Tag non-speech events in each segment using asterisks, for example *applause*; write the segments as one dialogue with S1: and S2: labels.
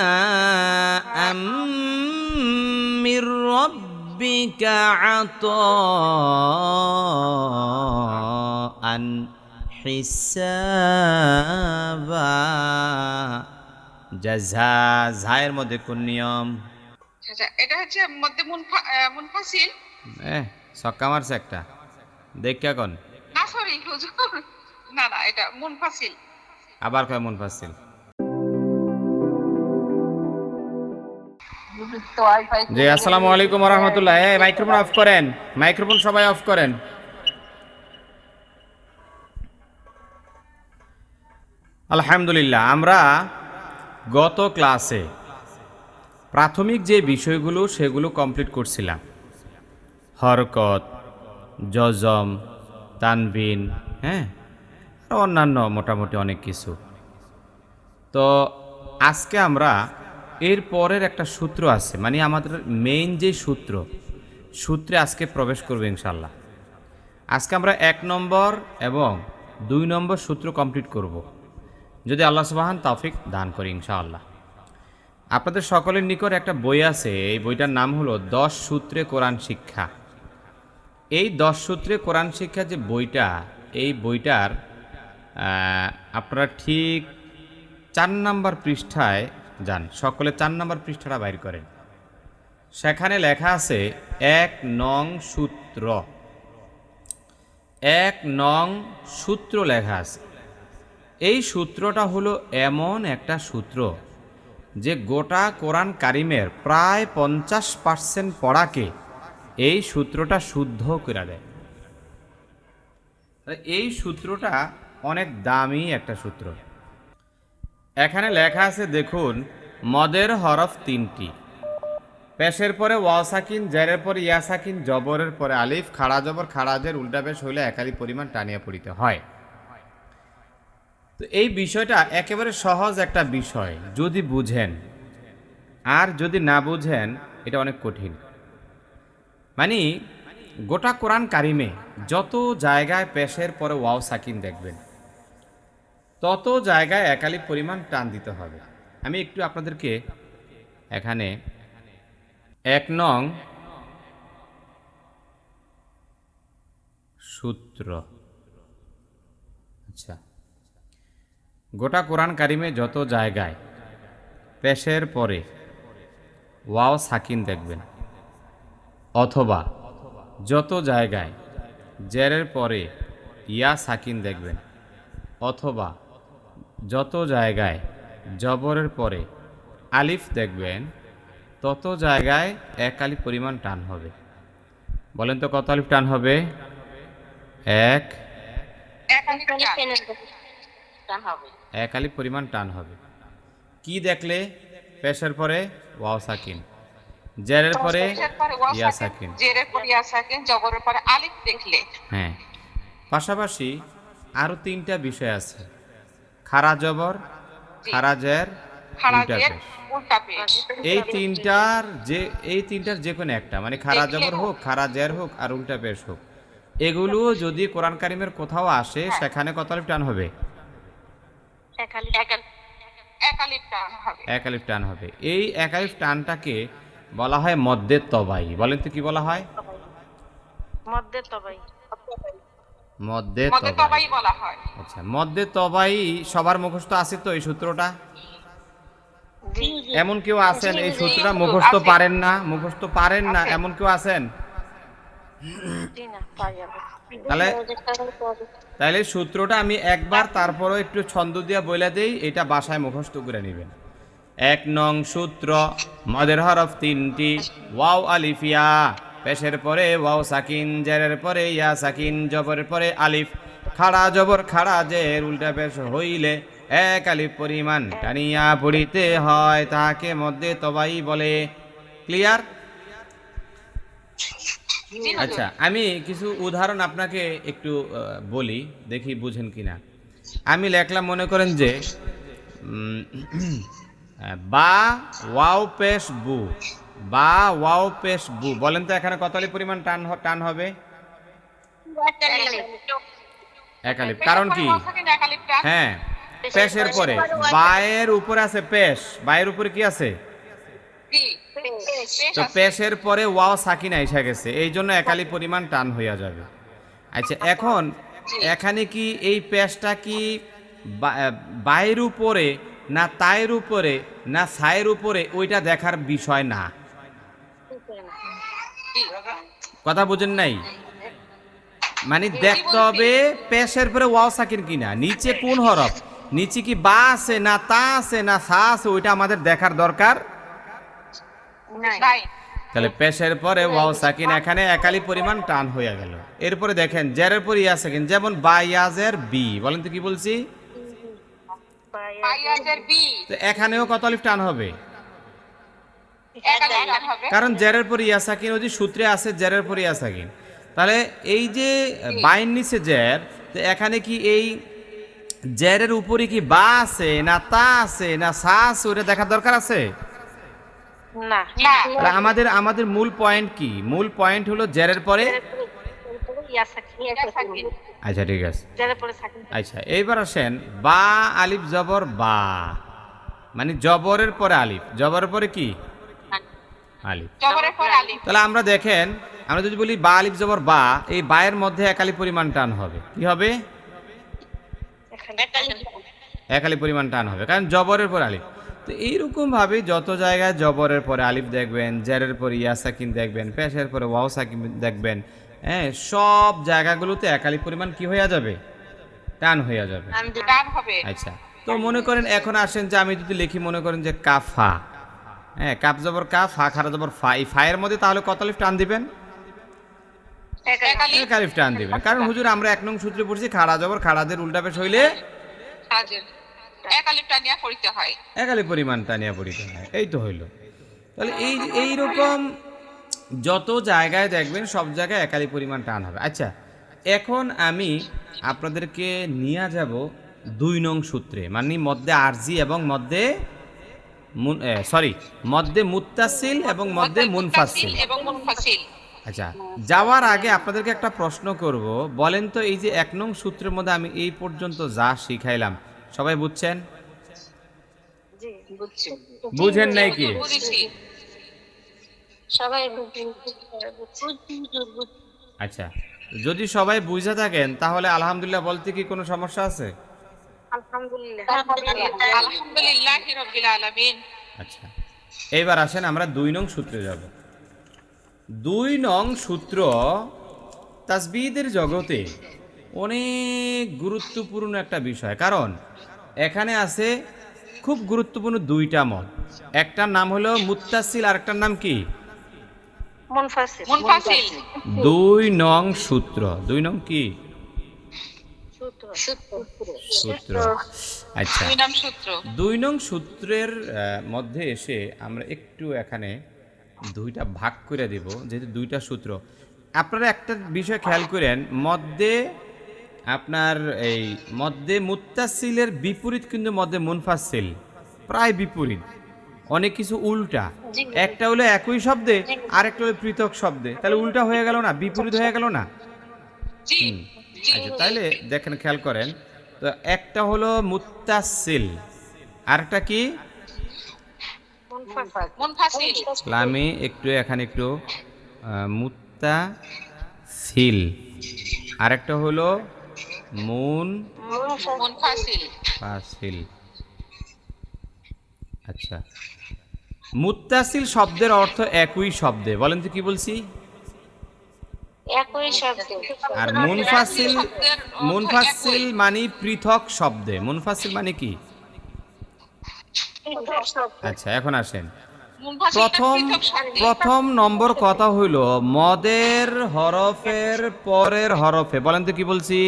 S1: جزاء من ربك عطاء حسابا জাজা ঝায়ের মধ্যে কোন নিয়ম
S2: আচ্ছা এটা হচ্ছে মধ্যে মুনফা- আহ, মুনফাসিল
S1: এ ছক্কা মারছে একটা দেখ কোন
S2: না সরি হুজুর না না এটা মুনফাসিল
S1: আবার কয় মন পাচ্ছিল জি, আসসালামু আলাইকুম রহমতুল্লাহ এই, মাইক্রোফোন অফ করেন। মাইক্রোফোন সবাই অফ করেন। আলহামদুলিল্লাহ, আমরা গত ক্লাসে প্রাথমিক যে বিষয়গুলো সেগুলো কমপ্লিট করছিলাম। হরকত, জজম, তানবিন হ্যাঁ? অন্যান্য মোটামুটি অনেক কিছু। তো আজকে আমরা এর পরের একটা সূত্র আছে মানে আমাদের মেইন যে সূত্র, সূত্রে আজকে প্রবেশ করবে ইনশাল্লাহ আজকে আমরা এক নম্বর এবং দুই নম্বর সূত্র কমপ্লিট করব। যদি আল্লাহ সুবাহান তাফিক দান করি ইনশাআল্লাহ। আপনাদের সকলের নিকট একটা বই আছে, এই বইটার নাম হলো দশ সূত্রে কোরআন শিক্ষা। এই দশ সূত্রে কোরআন শিক্ষা যে বইটা, এই বইটার আপনারা ঠিক চার নাম্বার পৃষ্ঠায় যান। সকলে চার নাম্বার পৃষ্ঠাটা বাইর করেন। সেখানে লেখা আছে, এক নং সূত্র। এক নং সূত্র লেখা আছে। এই সূত্রটা হলো এমন একটা সূত্র যে গোটা কোরআন কারিমের প্রায় পঞ্চাশ পার্সেন্ট পড়াকে এই সূত্রটা শুদ্ধ করে দেয়। এই সূত্রটা অনেক দামি একটা সূত্র। এখানে লেখা আছে, দেখুন, মদের হরফ তিনটি। পেশের পরে ওয়াসাকিন জেরের পরে ইয়াসাকিন জবরের পরে আলিফ, খাড়া জবর, খাড়া জের, উল্টা পেশ হইলে একালি পরিমাণ টানিয়া পড়িতে হয়। তো এই বিষয়টা একেবারে সহজ একটা বিষয়, যদি বুঝেন। আর যদি না বুঝেন, এটা অনেক কঠিন। মানে গোটা কোরআন কারিমে যত জায়গায় পেশের পরে ওয়াও সাকিন দেখবেন তত জায়গায় একালি পরিমাণ টান দিতে হবে। আমি একটু আপনাদেরকে এখানে এক নং সূত্র। আচ্ছা। গোটা কোরআন কারিমে যত জায়গায় পেশের পরে ওয়াও সাকিন দেখবেন, অথবা যত জায়গায় জেরের পরে ইয়া সাকিন দেখবেন, অথবা যত জায়গায় জবরের পরে আলিফ দেখবেন তত জায়গায় এক আলিফ পরিমাণ টান হবে। বলেন তো কত আলিফ টান হবে? এক।
S2: এক আলিফ
S1: পরিমাণ টান হবে। কি দেখলে? পেশের পরে ওয়াও সাকিন। জেরের পরে ইয়া
S2: সাকিন, জেরের পরে ইয়া সাকিন জবরের পরে আলিফ দেখলে।
S1: হ্যাঁ। পাশাপাশি আরও তিনটা বিষয় আছে। খারা জবর খারা জের এই তিনটার যে এই তিনটার যে কোনো একটা মানে খারা জবর হোক খারা জের হোক আর উল্টা পেশ হোক। এগুলো যদি কোরআন কারিমের কোথাও আসে সেখানে কত আলিফ টান হবে?
S2: এক আলিফ টান হবে।
S1: এই এক আলিফ টানটাকে বলা হয় মদ্দের তবাই। বলেন তো কি বলা হয়?
S3: মধ্যে তবাই।
S2: মধ্যে
S1: তবাই।
S2: বলা হয়।
S1: আচ্ছা মদ্দের তবাই সবার মুখস্থ আছে তো এই সূত্রটা? এমন কেউ আছেন এই সূত্রটা? মুখস্থ পারেন না মুখস্থ পারেন না এমন কেউ আছেন? তাহলে তাহলে সূত্রটা আমি একবার তারপরও একটু ছন্দ দিয়া বলে দেই এটা বাসায় মুখস্থ করে নেবেন। এক নং সূত্র মদের হরফ তিনটি ওয়াও আলিফিয়া পেশের পরে ওয়াও সাকিন জেরের পরে ইয়া সাকিন জবরের পরে আলিফ। খাড়া জবর খাড়া জের উল্টা পেশ হইলে এক আলিফ পরিমাণ টানিয়া পড়িতে হয় তাহাকে মধ্যে তবাই বলে। ক্লিয়ার? আচ্ছা আমি কিছু উদাহরণ আপনাকে একটু বলি দেখি বুঝেন কিনা। আমি লেখলাম মনে করেন যে *clears throat* বা ওয়াও পেশ বু। বা ওয়াও পেশ বু। বলেন তো এখানে কত পরিমাণ টান টান হবে? এক আলিফ কারণ কি? হ্যাঁ পেশের পরে। বায়ের উপরে আছে পেশ। বায়ের উপরে কি আছে? তো পেশের পরে ওয়াও সাকিনা এসে গেছে। এই জন্য একালি পরিমাণ টান হইয়া যাবে। আচ্ছা এখন এখানে কি এই পেশটা কি বা- বায়ের উপরে না তায়ের উপরে না সায়ের উপরে ওইটা দেখার বিষয় না? কথা বুঝেন নাই? মানে দেখতে হবে পেশের পরে ওয়াও সাকিন কিনা? নিচে কোন হরফ? নিচে কি বা আছে না তা আছে না সা আছে ওইটা আমাদের দেখার দরকার?
S2: নাই।
S1: তাহলে পেশের পরে ওয়াও সাকিন এখানে একালি পরিমাণ টান হয়ে গেল। এরপরে দেখেন জেরের পর ইয়া সাকিন যেমন বা ইয়াজের বি। বলেন তো কি বলছি?
S2: আয়াজের বি।
S1: তো এখানেও কত আলিফ টান হবে? কারণ জেরের পর ইয়া সাকিন ওই যে সূত্রে আছে জেরের পর ইয়া সাকিন তাহলে এই যে বাইন নিচে জের তো এখানে কি এই জেরের উপরে কি বা আছে না তা আছে না সা আছে ওটা দেখার দরকার আছে?
S3: না।
S2: না।
S1: আমাদের আমাদের মূল পয়েন্ট কি? মূল পয়েন্ট হলো জেরের পরে?
S3: ইয়া সাকিন
S2: এটা সাকিন
S1: আচ্ছা ঠিক আছে।
S3: যাদের পরে সাকিন
S1: আচ্ছা এইবার আসেন বা আলিফ জবর বা। মানে জবরের পরে আলিফ জবরের পরে কি? আলিফ।
S2: জবরের পর আলিফ।
S1: তাহলে আমরা দেখেন আমরা যদি বলি বা আলিফ জবর বা এই বায়ের মধ্যে একালি পরিমাণ টান হবে। কি হবে? একালি পরিমাণ টান হবে কারণ জবরের পর আলিফ। তো এইরকম ভাবে যত জায়গায় জবরের পরে আলিফ দেখবেন জেরের পরে ইয়া সাকিন দেখবেন পেশের পরে ওয়াও সাকিন দেখবেন হ্যাঁ সব জায়গাগুলোতে একালি পরিমাণ কি হয়ে যাবে? টান হয়ে যাবে।
S2: টান হবে।
S1: আচ্ছা তো মনে করেন এখন আসেন যে আমি যদি লিখি মনে করেন যে কাফা। হ্যাঁ কাপ জবর কা ফা খারা জবর ফা। এই ফায়ের মধ্যে তাহলে কত লিফ টান দিবেন? এক আলিফ টান দিবেন। কারণ হুজুর আমরা এক নং সূত্রে পড়ছি খাড়া জবর খাড়াদের উল্টা পেশ হইলে
S2: টানিয়া করিতে হয়।
S1: একালি পরিমাণ টানিয়া পড়িতে হয়। এই তো হইল। তাহলে এই এই রকম যত জায়গায় দেখবেন সব জায়গায় একালি পরিমাণ টান হবে। আচ্ছা এখন আমি আপনাদেরকে নিয়ে যাব দুই নং সূত্রে মানে মধ্যে আরজি এবং মধ্যে সরি মধ্যে মুত্তাসিল এবং মধ্যে মুনফাসিল।
S2: এবং মুনফাসিল।
S1: আচ্ছা যাওয়ার আগে আপনাদেরকে একটা প্রশ্ন করব। বলেন তো এই যে এক নং সূত্রের মধ্যে আমি এই পর্যন্ত যা শিখাইলাম সবাই বুঝছেন?
S3: জি
S1: বুঝেন নাই কি? আচ্ছা যদি সবাই বুঝে থাকেন তাহলে আলহামদুলিল্লাহ বলতে কি কোনো সমস্যা আছে
S3: আলহামদুলিল্লাহ
S2: আলহামদুলিল্লাহ রবিল আলমিন
S1: আচ্ছা এইবার আসেন আমরা দুই নং সূত্রে যাব। দুই নং সূত্র তাসবিদের জগতে অনেক গুরুত্বপূর্ণ একটা বিষয়। কারণ এখানে আছে খুব গুরুত্বপূর্ণ দুইটা মত। একটার নাম হলো মুত্তাসিল আর একটার নাম কি?
S3: মুনফাসিল
S2: মুনফাসিল।
S1: দুই নং সূত্র। দুই নং কি?
S3: সূত্র।
S1: সূত্র। আচ্ছা।
S2: দুই নাম সূত্র।
S1: দুই নং সূত্রের মধ্যে এসে আমরা একটু এখানে দুইটা ভাগ করে দেব যেহেতু দুইটা সূত্র। আপনারা একটা বিষয় খেয়াল করেন মধ্যে আপনার এই মধ্যে মুত্তাসিলের বিপরীত কিন্তু মধ্যে মুনফাসিল প্রায় বিপরীত। অনেক কিছু উল্টা। একটা হলো একই শব্দে আর একটা হলো পৃথক শব্দে। তাহলে উল্টা হয়ে গেল না? বিপরীত হয়ে গেল না? আচ্ছা তাহলে দেখেন খেয়াল করেন। তো একটা হলো মুত্তাসিল আরেকটা কি? আমি একটু এখানে একটু। আহ, মুত্তাসিল আরেকটা হলো মুন
S2: মুনফাসিল
S1: ফাসিল আচ্ছা। মুত্তাসিল শব্দের অর্থ একই শব্দে। বলেন তো কি বলছি?
S3: একই শব্দ।
S1: আর মুনফাসিল মুনফাসিল মানে পৃথক শব্দে। মুনফাসিল মানে কি? আচ্ছা এখন আসেন। প্রথম প্রথম নম্বর কথা হইল মদের হরফের পরের হরফে। বলেন তো কি বলছি?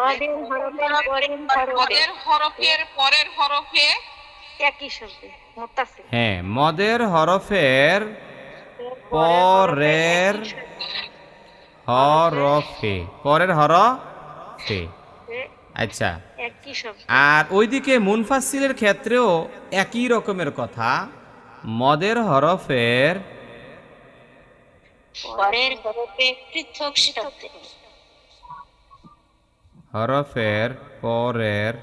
S3: মদের হরফের পরের হরফে।
S2: পদের হরফের পরের হরফে
S3: একই শব্দ
S1: হ্যাঁ মদের হরফের পরের হরফে পরের হরফে। আচ্ছা। আর ওইদিকে মুনফাসিলের ক্ষেত্রেও একই রকমের কথা। মদের হরফের
S3: পরের হরফে পৃথক শব্দ।
S1: হরফের পরের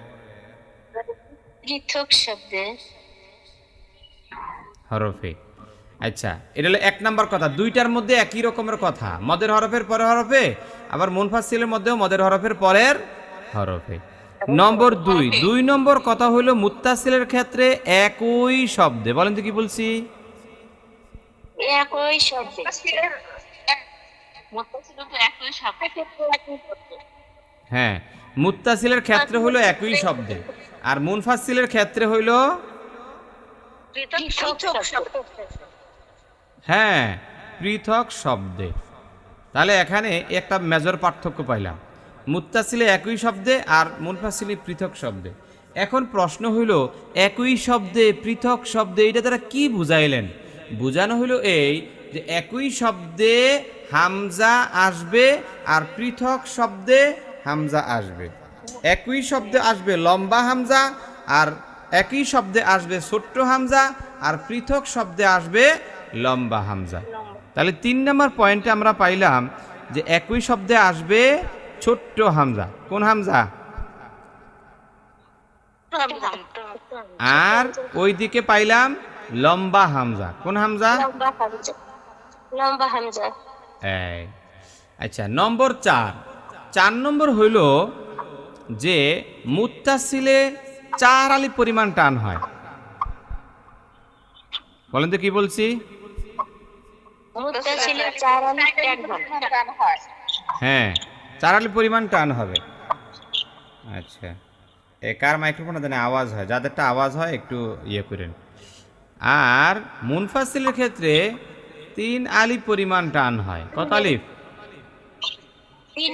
S2: পৃথক শব্দে।
S1: হরফে। আচ্ছা এটা হলো এক নম্বর কথা। দুইটার মধ্যে একই রকমের কথা। মদের হরফের পরের হরফে আবার মুনফাসিলের মধ্যেও মদের হরফের পরের হরফে। নম্বর দুই। দুই নম্বর কথা হইল মুত্তাসিলের ক্ষেত্রে একই শব্দে। বলেন তো কি বলছি?
S3: একই শব্দে।
S1: হ্যাঁ মুত্তাসিলের ক্ষেত্রে হইল একই শব্দে। আর মুনফাসিলের ক্ষেত্রে হইল
S3: পৃথক শব্দ।
S1: হ্যাঁ পৃথক শব্দে। তাহলে এখানে একটা মেজর পার্থক্য পাইলাম। মুত্তাসিলে একই শব্দে আর মুনফাসিলে পৃথক শব্দে। এখন প্রশ্ন হইল, একই শব্দে পৃথক শব্দে এটা তারা কি বুঝাইলেন? বুঝানো হইল এই যে একই শব্দে হামজা আসবে আর পৃথক শব্দে হামজা আসবে। একই শব্দে আসবে লম্বা হামজা আর একই শব্দে আসবে ছোট্ট হামজা আর পৃথক শব্দে আসবে লম্বা হামজা। তাহলে তিন নম্বর পয়েন্টে আমরা পাইলাম যে একই শব্দে আসবে ছোট্ট হামজা। কোন হামজা? আর ওইদিকে পাইলাম লম্বা হামজা। কোন হামজা?
S3: লম্বা হামজা।
S1: আচ্ছা নম্বর চার। চার নম্বর হইল যে মুত্তাসিলে চার আলি পরিমাণ টান হয়। বলেন তো কি বলছি
S3: মুত্তাসিল চার আলি এক হয়।
S1: হ্যাঁ চার আলি পরিমাণ টান হবে। আচ্ছা। এ কার মাইক্রোফোনে জানে আওয়াজ হয়? যাদেরটা আওয়াজ হয় একটু ইয়ে করেন। আর মুনফাসিলের ক্ষেত্রে তিন আলি পরিমাণ টান হয়। কত আলিফ?
S3: তিন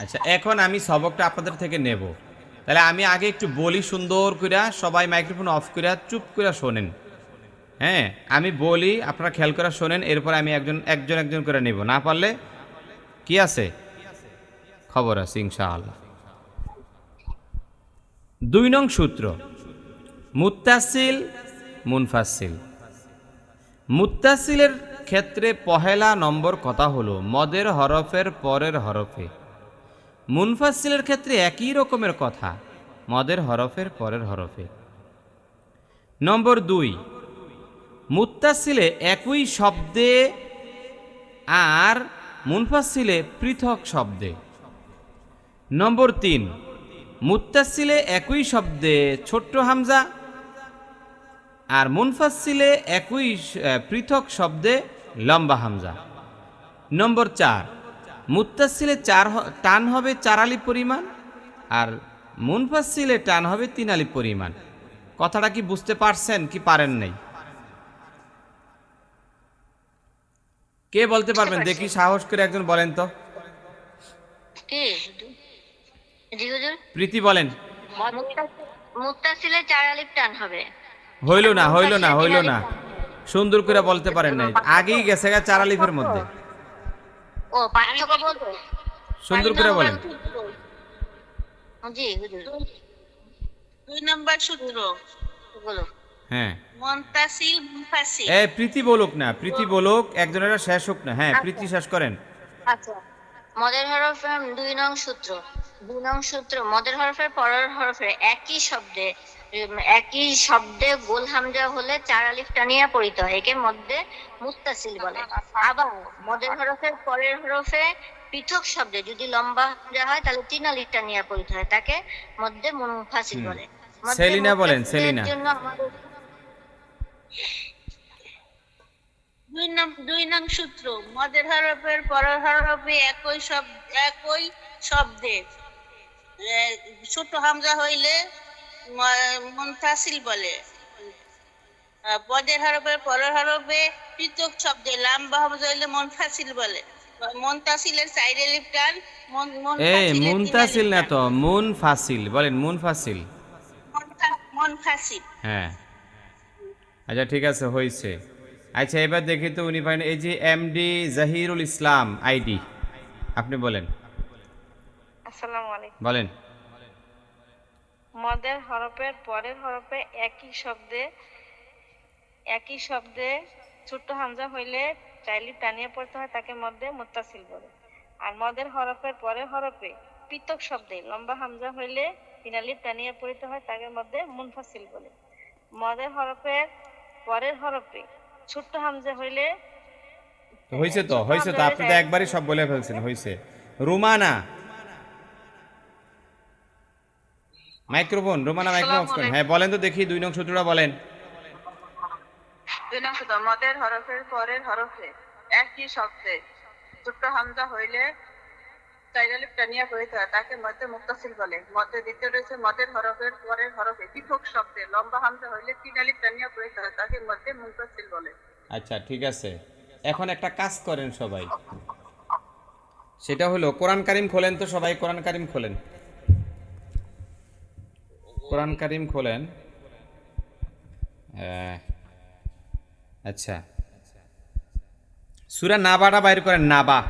S1: আচ্ছা এখন আমি সবকটা আপনাদের থেকে নেব। তাহলে আমি আগে একটু বলি সুন্দর করে সবাই মাইক্রোফোন অফ করে চুপ করে শোনেন। হ্যাঁ আমি বলি, আপনারা খেয়াল করা শোনেন, এরপর আমি একজন একজন একজন করে নেব। না পারলে কি আছে? খবর আছে, ইনশাআল্লাহ। দুই নং সূত্র। মুত্তাসিল, মুনফাসিল। মুত্তাসিলের ক্ষেত্রে পহেলা নম্বর কথা হলো, মদের হরফের পরের হরফে। মুনফাসিলের ক্ষেত্রে একই রকমের কথা, মদের হরফের পরের হরফে। নম্বর দুই। মুত্তাসিলে একই শব্দে আর মুনফাসিলে পৃথক শব্দে। নম্বর তিন, মুত্তাসিলে একই শব্দে ছোট্ট হামজা আর মুনফাসিলে একই পৃথক শব্দে লম্বা হামজা। নম্বর চার, মুত্তাসিলে চার টান হবে চার আলি পরিমাণ আর মুনফাসিলে টান হবে তিন আলি পরিমাণ। কথাটা কি বুঝতে পারছেন কি পারেন নাই? কে বলতে পারবেন? দেখি সাহস করে একজন বলেন তো।
S2: কি?
S1: প্রীতি বলেন।
S2: মুত্তাসিলে চার আলিফ টান হবে।
S1: হইল না হইল না হইল না। সুন্দর করে বলতে পারেন নাই। আগেই গেছে গা চার আলিফের মধ্যে।
S2: ও পার্থক্য বলব
S1: সুন্দর করে বলেন।
S2: জি হুজুর।
S4: দুই নম্বর সূত্র।
S2: বলো।
S1: হ্যাঁ।
S4: মন্তাসিল মুফাসিল
S1: এ প্রীতি বলুক না প্রীতি বলুক একজনের শেষ হোক না। হ্যাঁ প্রীতি শেষ করেন।
S2: আচ্ছা। মদের হরফের দুই নং সূত্র। দুই নং সূত্র মদের হরফের পরের হরফের একই শব্দে একই শব্দে গোল হামজা হলে চার আলিফ টানিয়া পড়িতে হয় একে মধ্যে মুত্তাসিল বলে। আবার মদের হরফের পরের হরফে পৃথক শব্দে যদি লম্বা হামজা হয় তাহলে তিন আলিফ টানিয়া পড়িতে হয় তাকে মধ্যে মুনফাসিল বলে।
S1: সেলিনা বলেন, সেলিনা।
S2: জন্য আমাদের
S4: দুই নং দুই নং সূত্র মদের হরফের পরের হরফে একই শব্দ একই শব্দে। ছোট হামজা হইলে মুনতাসিল বলে। পদের হরফের পরের হরফে পৃথক শব্দে লাম্বা হামজা হইলে মুনফাসিল বলে। মন্তাসিলের সাইডে লিপটান
S1: এই মুনতাসিল না তো মুন ফাসিল বলেন মুন ফাসিল
S4: মনফাসিল।
S1: হ্যাঁ। আচ্ছা ঠিক আছে হয়েছে। আচ্ছা এবার দেখি তো উনি পাইন এই যে এমডি জাহিরুল ইসলাম আইডি আপনি বলেন।
S3: আসসালামু আলাইকুম।
S1: বলেন।
S3: মদের হরফের পরের হরফে একই শব্দে একই শব্দে ছোট্ট হামজা হইলে চাইলি টানিয়ে পড়তে হয় তাকে মধ্যে মুত্তাসিল বলে। আর মদের হরফের পরের হরফে পৃথক শব্দে লম্বা হামজা হইলে তিনালিপ টানিয়ে পড়িতে হয় তাদের মধ্যে মুনফাসিল বলে। মদের হরফের পরের হরফে ছোট্ট হামজা হইলে
S1: তো হয়েছে তো হয়েছে তো আপনি তো একবারই সব বলে ফেলছেন হয়েছে Rumana. Microphone Rumana microphone off করেন। হ্যাঁ বলেন তো দেখি দুই নং সূত্রটা বলেন।
S5: দুই নং সূত্র মদের হরফের পরের হরফে একই শব্দে ছোট্ট হামজা হইলে চাইরালিপ টানিয়া হয় তাকে মধ্যে মুক্তাসিল বলে। মধ্যে দ্বিতীয় রয়েছে মদের হরফের, পরের হরফে পৃথক শব্দে। লম্বা হামজা হইলে তিন আলিপ টানিয়া হয় তাকে মধ্যে মুক্তাসিল বলে।
S1: আচ্ছা ঠিক আছে। এখন একটা কাজ করেন সবাই। সেটা হলো, কোরআন কারিম খোলেন তো সবাই, কোরআন কারিম খোলেন। কোরআন কারিম খোলেন। আচ্ছা। সুরা নাবাটা বাইর করেন, নাবা।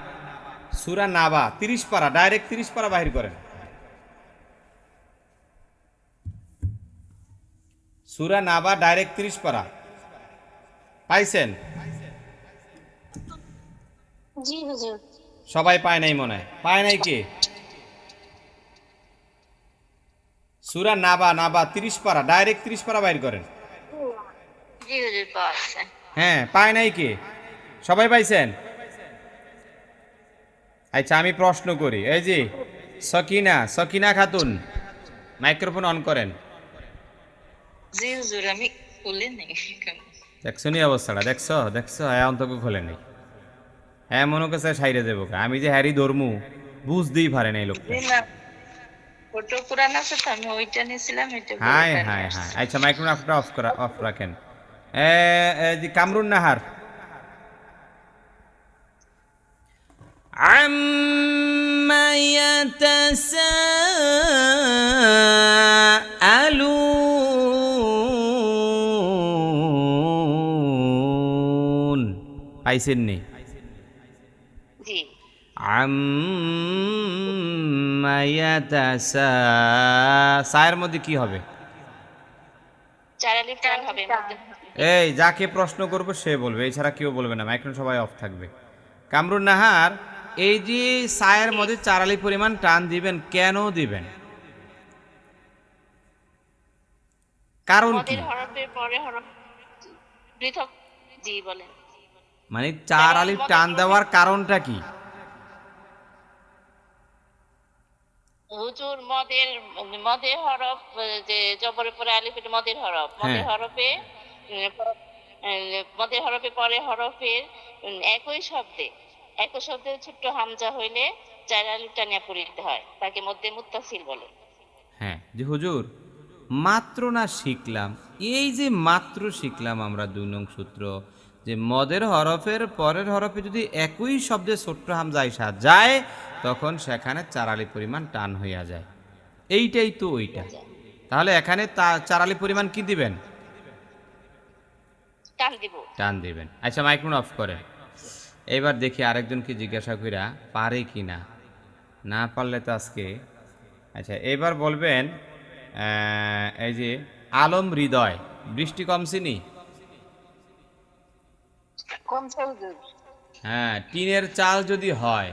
S1: সুরা নাবা তিরিশ পারা ডাইরেক্ট তিরিশ পারা বাহির করেন। সুরা নাবা ডাইরেক্ট তিরিশ পারা। পাইছেন? সবাই পায় নাই মনে হয়। পায় নাই কে? সুরা নাবা নাবা তিরিশ পারা ডাইরেক্ট তিরিশ পারা বাইর করেন। হ্যাঁ পায় নাই কে? সবাই পাইছেন? আচ্ছা আমি প্রশ্ন করি। এই যে সকিনা সকিনা খাতুন মাইক্রোফোন অন করেন। দেখছ নি অবস্থাটা। দেখছ? দেখছ? হ্যাঁ অন্তকে খোলে নেই। হ্যাঁ মনে করছে সাইরে দেবো আমি যে হ্যারি ধরমু বুঝতেই পারে নাই লোকটা।
S6: না। ফটো পুরান আছে তো আমি ওইটা নিয়েছিলাম এটা বলে
S1: হাই
S6: টানিয়ে
S1: হাই
S6: আসছি।
S1: হাই আচ্ছা মাইক্রোফোন অফ করা অফ রাখেন। এ, কামরুন নাহার عما يتساءلون পাইছেননি
S2: জি
S1: আম্মা ইয়াতাসা সায়ের মধ্যে কি হবে
S2: চারালিপ টান হবে মধ্যে
S1: এই যাকে প্রশ্ন করব সে বলবে এছাড়া কেউ বলবে না মাইক্রোফোন সবাই অফ থাকবে কামরুন নাহার এই যে সায়ের মধ্যে চারালি পরিমাণ টান দিবেন কেন দিবেন? কারণ কি?
S2: মদের হরফ
S1: মানে চার আলিফ টান দেওয়ার কারণটা কি?
S2: হুজুর মদের মদের হরফ যে জবরের পরে আলিফ এটা মদের হরফ। মদের
S1: হ্যাঁ।
S2: হরফে উম, মদের হরফে পরে হরফের একই শব্দে একই শব্দে ছোট্ট হামজা হইলে চার টানিয়া পড়িতে হয় তাকে মধ্যে মুত্তাসিল বলে।
S1: হ্যাঁ যে হুজুর। মাত্র না শিখলাম এই যে মাত্র শিখলাম আমরা দুই নং সূত্র যে মদের হরফের পরের হরফে যদি একই শব্দে ছোট্ট হামজা আইসা যায় তখন সেখানে চারালি পরিমাণ টান হইয়া যায়। এইটাই তো ওইটা। তাহলে এখানে চারালি পরিমাণ কি দিবেন?
S2: টান
S1: টান দিবেন। আচ্ছা মাইক্রোন অফ করেন। এবার দেখি আরেকজনকে জিজ্ঞাসা কইরা পারে কি না না পারলে তো আজকে আচ্ছা এবার বলবেন এই যে আলম হৃদয় বৃষ্টি কমছিনি হ্যাঁ টিনের চাল যদি হয়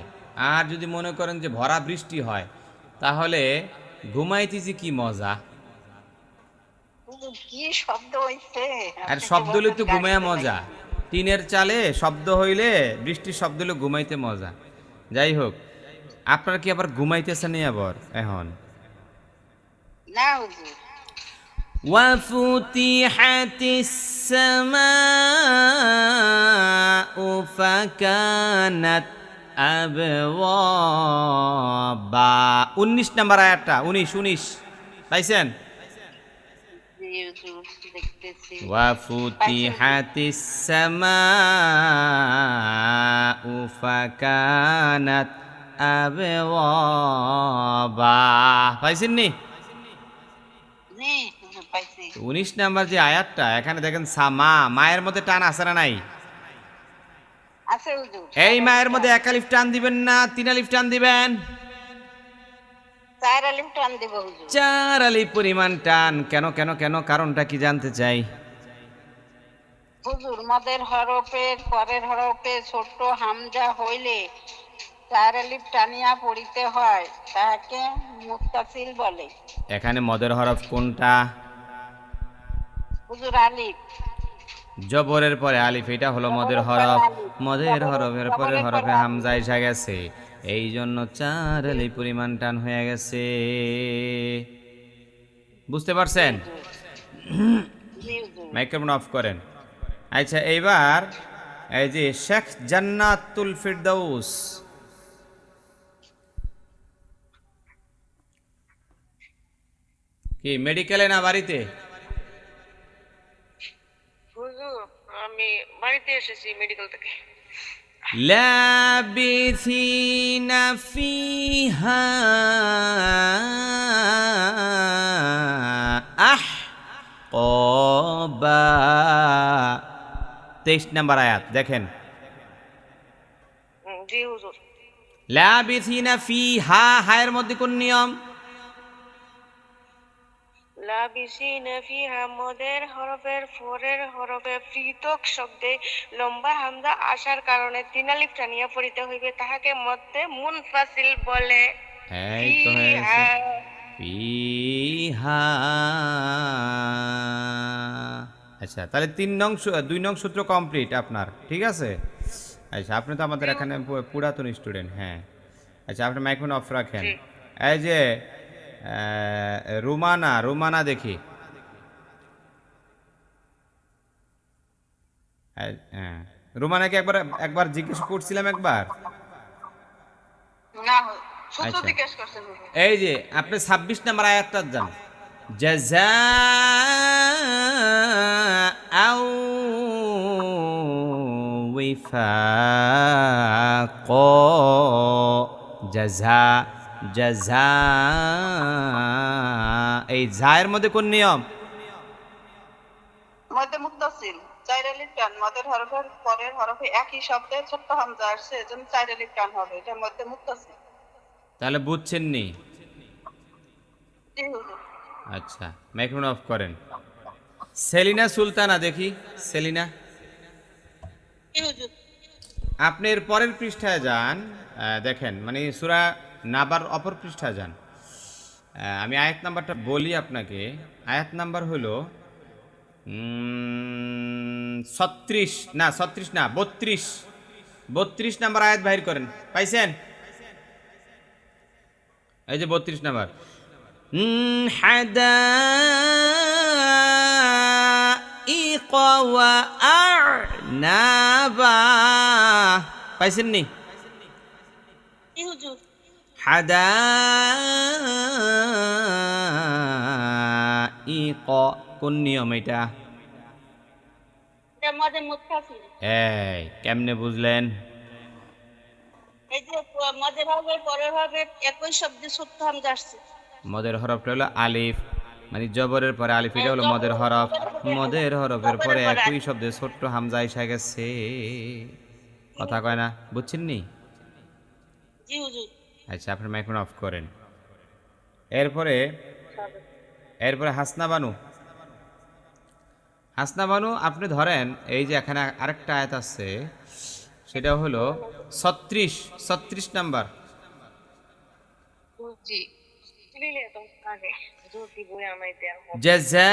S1: আর যদি মনে করেন যে ভরা বৃষ্টি হয় তাহলে ঘুমাইতেছি কি মজা।
S4: শব্দ হইছে?
S1: আর শব্দ হলে তো ঘুমায় মজা। টিনের চালে শব্দ হইলে বৃষ্টির শব্দ হলে ঘুমাইতে মজা যাই হোক আপনারা কি আবার ঘুমাইতেছেন আবার এখন
S4: না হুজুর
S1: وفتحت السماء فكانت أبوابا উনিশ নাম্বার আয়াতটা উনিশ উনিশ পাইছেন
S2: জি হুজুর দেখতেছি
S1: وفتحت السماء فكانت أبوابا পাইছেন নি
S4: জি হুজুর পাইছি
S1: উনিশ নাম্বার যে আয়াতটা এখানে দেখেন সামা মায়ের মধ্যে টান আছে না নাই
S4: আছে হুজুর
S1: এই মায়ের মধ্যে এক আলিফ টান দিবেন না তিন আলিফ টান দিবেন
S4: চার আলিম টান দেব হুজুর
S1: চার আলিফ পরিমাণ টান কেন কেন কেন কারণটা কি জানতে চাই
S4: হুজুর মদের হরফের পরের হরফে ছোট হামজা হইলে
S5: চার আলিফ টানিয়া পড়িতে হয় তাহাকে মুক্তাসিল বলে।
S1: এখানে মদের হরফ কোনটা?
S5: হুজুর আলিফ।
S1: জবরের পরে আলিফ এটা হলো মদের হরফ। মদের হরফের পরে হরফে হামজা এসে গেছে। এই জন্য চার আলিফ পরিমাণ টান হয়ে গেছে। বুঝতে পারছেন? মাইক্রোফোন অফ করেন। আচ্ছা এইবার এই যে শেখ জান্নাতুল ফিরদৌস কি মেডিকেলে না বাড়িতে
S6: হুজুর আমি বাড়িতে এসেছি মেডিকেল থেকে
S1: لابثين فيها أحقابا তেইশ নাম্বার আয়াত দেখেন।
S6: জি হুজুর।
S1: লাবিথিনা ফি হা হায়ের মধ্যে কোন নিয়ম?
S6: লাবিসিনা ফিহা মদের হরফের পরের হরফে পৃথক শব্দে লম্বা হামজা আসার কারণে তিনালিপ টানিয়া পড়িতে হইবে তাহাকে মধ্যে মুনফাসিল বলে। ফিহা।
S1: আচ্ছা তাহলে তিন নং দুই নং সূত্র কমপ্লিট আপনার ঠিক আছে? আচ্ছা আপনি তো আমাদের এখানে পুরাতন স্টুডেন্ট হ্যাঁ। আচ্ছা আপনি মাইক্রোফোন অফ রাখেন। এই যে রুমানা রুমানা দেখি। হ্যাঁ। রুমানাকে একবার একবার জিজ্ঞেস করছিলাম একবার? আচ্ছা। এই যে আপনি ছাব্বিশ নাম্বার আয়াতটা যান জাজা আও উইফাক জাজা জাজা এই জায়ের মধ্যে কোন নিয়ম?
S5: মধ্যে মুক্তাসিল চার আলিফ টান মদের হরফের পরের হরফে একই শব্দে ছোট্ট হামজা আসছে এজন্য আলিফ টান হবে। এটা মধ্যে মুক্তাসিল
S1: তাহলে বুঝছেন নি আচ্ছা মাইক্রোফোন অফ করেন। সেলিনা সুলতানা দেখি। সেলিনা। আপনি এর পরের পৃষ্ঠায় যান। দেখেন মানে সুরা নাবার অপর পৃষ্ঠায় যান। আমি আয়াত নাম্বারটা বলি আপনাকে। আয়াত নাম্বার হলো ছত্রিশ। না ছত্রিশ না বত্রিশ। বত্রিশ নাম্বার আয়াত বাহির করেন। পাইছেন? এই যে বত্রিশ নাম্বার। হ্যাঁ পাইছেন নি
S4: কি
S1: হাদাইক কোন নিয়ম এটা এই কেমনে বুঝলেন?
S4: মদের হরফের পরের একই শব্দে ছোট্ট হামজা আসছে।
S1: মদের হরফটা হলো আলিফ। মানে জবরের পরে আলিফিটা হলো মদের হরফ। মদের হরফের পরে একই শব্দে ছোট্ট হামজা এসে গেছে। কথা কয় না বুঝছেন নি?
S4: জি হুজুর।
S1: আচ্ছা আপনি মাইক্রোফোন অফ করেন। এরপরে এরপরে হাসনা বানু। হাসনা বানু আপনি ধরেন এই যে এখানে আরেকটা আয়াত আছে সেটা হলো ছত্রিশ ছত্রিশ নাম্বার।
S6: জি। লিলে তো আগে যদি বই আমাইতে আমার
S1: جزاء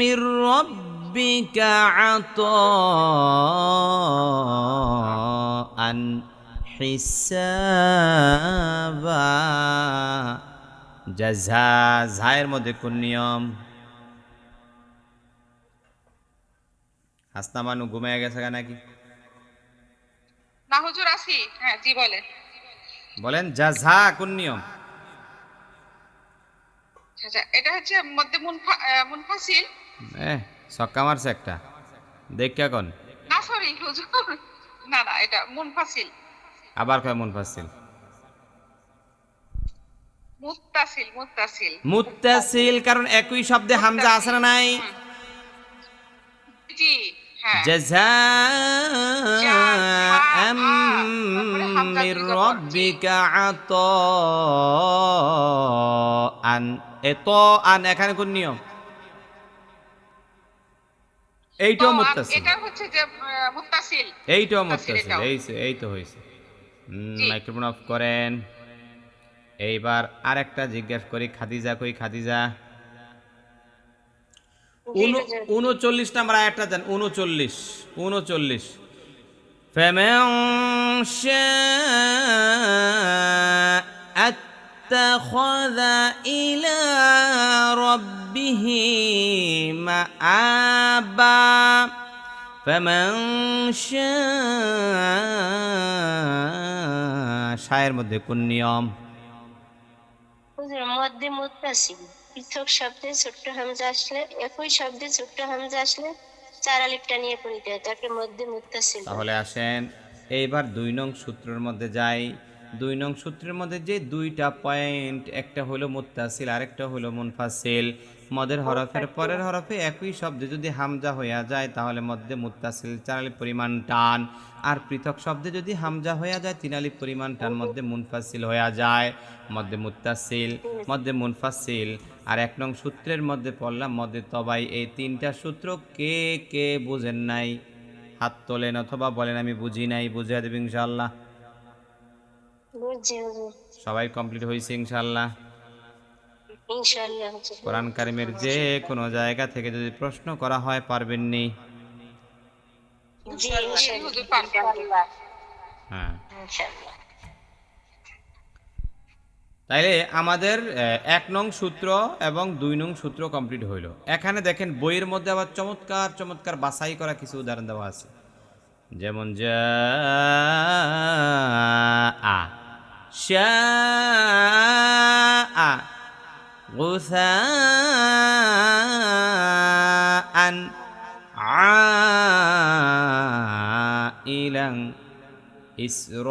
S1: من ربك عطاء حسابا জাজা ঝায়ের মধ্যে কোন নিয়ম হাসনা মানু ঘুমিয়ে গেছে গা নাকি
S5: না হুজুর আসি। হ্যাঁ জি বলেন।
S1: বলেন জাঝা কোন নিয়ম।
S5: আচ্ছা এটা হচ্ছে মধ্যে মুনফাসিল।
S1: এ ছক্কা মারছে একটা। দেখ কোন
S5: না সরি হুজুর। না না এটা মুনফাসিল।
S1: আবার কয় মন পাচ্ছিল
S5: মুত্তাসিল মুত্তাসিল।
S1: মুত্তাসিল কারণ একই শব্দে হামজা আছে না নাই?
S5: জি।
S1: جزاء من ربك عطاء এত আন এখানে কোন নিয়ম এইটাও
S5: ও, আম-
S1: মুত্তাসিল
S5: এটা হচ্ছে যে আহ, মুত্তাসিল
S1: এইটাও
S5: মুত্তাসিল
S1: মুত্তাসিল
S5: এটাও।
S1: এই সে- এই তো হয়েছে
S5: জি।
S1: মাইক্রোফোন অফ করেন এইবার আরেকটা জিজ্ঞেস করি খাদিজা কই খাদিজা উন- উনচল্লিশ নাম্বার আয়াতটা দেন উনচল্লিশ উনচল্লিশ فمن شاء اتخذ إلى ربه مآبا فمن شاء শায়ের মধ্যে কোন নিয়ম
S2: হুজুর মধ্যে মুত্তাসিল পৃথক শব্দে ছোট্ট হামজা আসলে একই শব্দে ছোট্ট হামজা আসলে চার আলিফটা নিয়ে পড়িতে হয় তাকে মধ্যে মুত্তাসিল
S1: তাহলে আসেন এইবার দুই নং সূত্রের মধ্যে যাই। দুই নং সূত্রের মধ্যে যে দুইটা পয়েন্ট একটা হলো মুত্তাসিল আরেকটা হলো মুনফাসিল। মদের হরফের পরের হরফে একই শব্দে যদি হামজা হইয়া যায় তাহলে মধ্যে মুত্তাসিল চারালি পরিমাণ টান। আর পৃথক শব্দে যদি হামজা হইয়া যায় তিনালি পরিমাণ টান মধ্যে মুনফাসিল হইয়া যায়। মধ্যে মুত্তাসিল মধ্যে মুনফাসিল। আর এক নং সূত্রের মধ্যে পড়লাম মধ্যে তবাই এই তিনটা সূত্র কে কে বুঝেন নাই? হাত তোলেন অথবা বলেন আমি বুঝি নাই বুঝিয়ে দেব ইনশাল্লাহ সবাই কমপ্লিট হয়েছে ইনশাল্লাহ কোরআন কারিমের যে কোনো জায়গা থেকে যদি প্রশ্ন করা হয় পারবেননি
S5: পারবেন।
S2: ইনশাআল্লাহ।
S1: হ্যাঁ।
S2: ইনশাআল্লাহ।
S1: তাইলে আমাদের আহ, এক নং সূত্র এবং দুই নং সূত্র কমপ্লিট হইল এখানে দেখেন বইয়ের মধ্যে আবার চমৎকার চমৎকার বাছাই করা কিছু উদাহরণ দেওয়া আছে যেমন যা আ شاء غثاء عائلا إسرائيل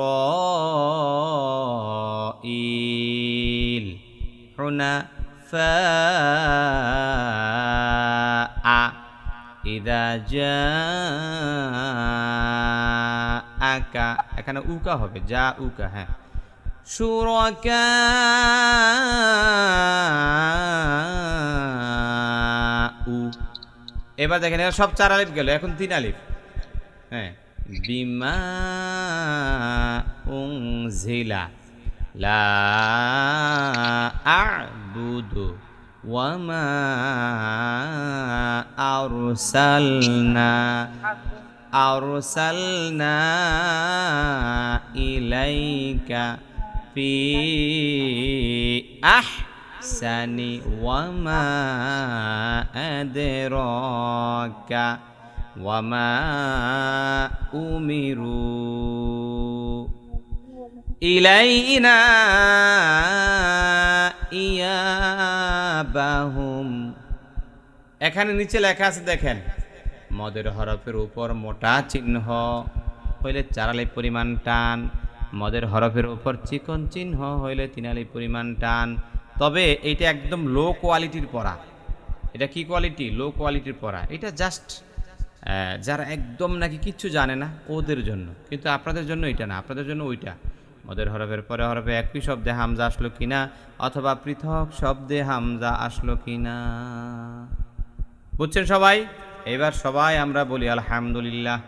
S1: حنفاء إذا جاءك এখানে উকা হবে যা উকা হ্যাঁ শুরকা এবার দেখেন এরা সব চার আলিফ গেল এখন তিন আলিফ হ্যাঁ বিমা উংজিলা লা আ'বুদু ওয়ামা আরসালনা আরসালনা ইলাইকা ফি আহসানি ওয়ামা আদরাকা ওয়ামা উমিরু ইলাইনা ইয়াবাহুম এখানে নিচে লেখা আছে, দেখেন, মদের হরফের উপর মোটা চিহ্ন, হইলে চারালি পরিমাণ টান, মদের হরফের উপর চিকন চিহ্ন, হইলে তিনালি পরিমাণ টান। তবে এটা একদম লো কোয়ালিটির পড়া। এটা কি কোয়ালিটি লো কোয়ালিটির পড়া। এটা জাস্ট যারা একদম নাকি কিচ্ছু জানে না, ওদের জন্য। কিন্তু আপনাদের জন্য এটা না, আপনাদের জন্য ওইটা। ওদের হরফের পরে হরফে একই শব্দে হামজা আসলো কিনা অথবা পৃথক শব্দে হামজা আসলো কিনা বুঝছেন সবাই? এবার সবাই আমরা বলি আলহামদুলিল্লাহ।